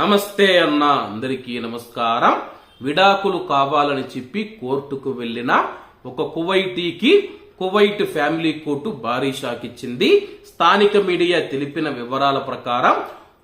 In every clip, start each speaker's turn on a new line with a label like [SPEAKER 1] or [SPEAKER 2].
[SPEAKER 1] నమస్తే అన్న అందరికీ నమస్కారం. విడాకులు కావాలని చెప్పి కోర్టుకు వెళ్ళిన ఒక కువైటీకి కువైట్ ఫ్యామిలీ కోర్టు భారీ షాక్ ఇచ్చింది. స్థానిక మీడియా తెలిపిన వివరాల ప్రకారం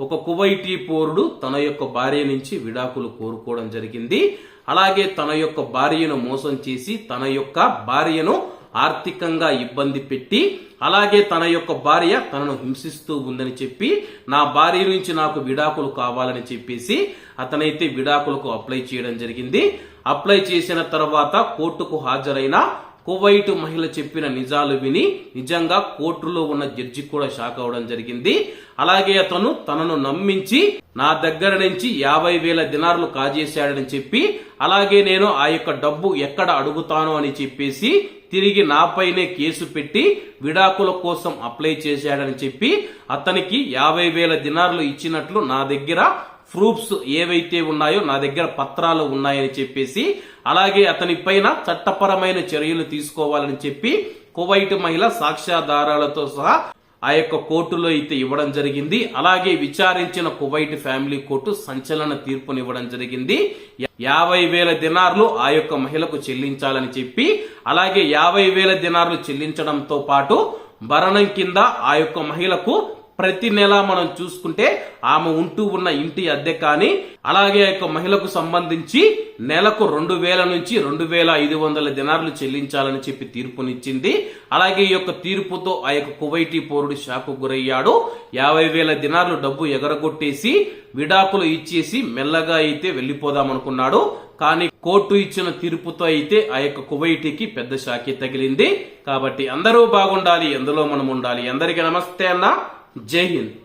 [SPEAKER 1] ఒక కువైటీ పౌరుడు తన యొక్క భార్య నుంచి విడాకులు కోరుకోవడం జరిగింది. అలాగే తన యొక్క భార్యను మోసం చేసి తన యొక్క భార్యను ఆర్థికంగా ఇబ్బంది పెట్టి అలాగే తన యొక్క భార్య తనను హింసిస్తూ ఉందని చెప్పి నా భార్య నుంచి నాకు విడాకులు కావాలని చెప్పేసి అతనైతే విడాకులకు అప్లై చేయడం జరిగింది. అప్లై చేసిన తర్వాత కోర్టుకు హాజరైన కువైట్ మహిళ చెప్పిన నిజాలు విని నిజంగా కోర్టులో ఉన్న జడ్జి కూడా షాక్ అవడం జరిగింది. అలాగే అతను తనను నమ్మించి నా దగ్గర నుంచి యాభై వేల దినార్లు కాజేశాడని చెప్పి అలాగే నేను ఆ యొక్క డబ్బు ఎక్కడ అడుగుతాను అని చెప్పేసి తిరిగి నాపైనే కేసు పెట్టి విడాకుల కోసం అప్లై చేశాడని చెప్పి అతనికి యాభై వేల దినార్లు ఇచ్చినట్లు నా దగ్గర ప్రూఫ్స్ ఏవైతే ఉన్నాయో నా దగ్గర పత్రాలు ఉన్నాయని చెప్పేసి అలాగే అతని పైన చట్టపరమైన చర్యలు తీసుకోవాలని చెప్పి కువైట్ మహిళ సాక్ష్యాధారాలతో సహా ఆ యొక్క కోర్టులో అయితే ఇవ్వడం జరిగింది. అలాగే విచారించిన కువైట్ ఫ్యామిలీ కోర్టు సంచలన తీర్పునివ్వడం జరిగింది. యాభై వేల దినార్లు ఆ యొక్క మహిళకు చెల్లించాలని చెప్పి అలాగే యాభై వేల దినార్లు చెల్లించడంతో పాటు భరణం కింద ఆ యొక్క మహిళకు ప్రతి నెల మనం చూసుకుంటే ఆమె ఉంటూ ఉన్న ఇంటి అద్దె కానీ అలాగే ఆ యొక్క మహిళకు సంబంధించి నెలకు రెండు వేల నుంచి రెండు వేల ఐదు వందల దినార్లు చెల్లించాలని చెప్పి తీర్పునిచ్చింది. అలాగే ఈ యొక్క తీర్పుతో ఆ యొక్క కువైటీ పౌరుడు షాకు గురయ్యాడు. యాభై వేల దినార్లు డబ్బు ఎగరగొట్టేసి విడాకులు ఇచ్చేసి మెల్లగా అయితే వెళ్ళిపోదాం అనుకున్నాడు కానీ కోర్టు ఇచ్చిన తీర్పుతో అయితే ఆ యొక్క కువైటీకి పెద్ద షాకి తగిలింది. కాబట్టి అందరూ బాగుండాలి ఎందులో మనం ఉండాలి. అందరికీ నమస్తే అన్న. जय हिंद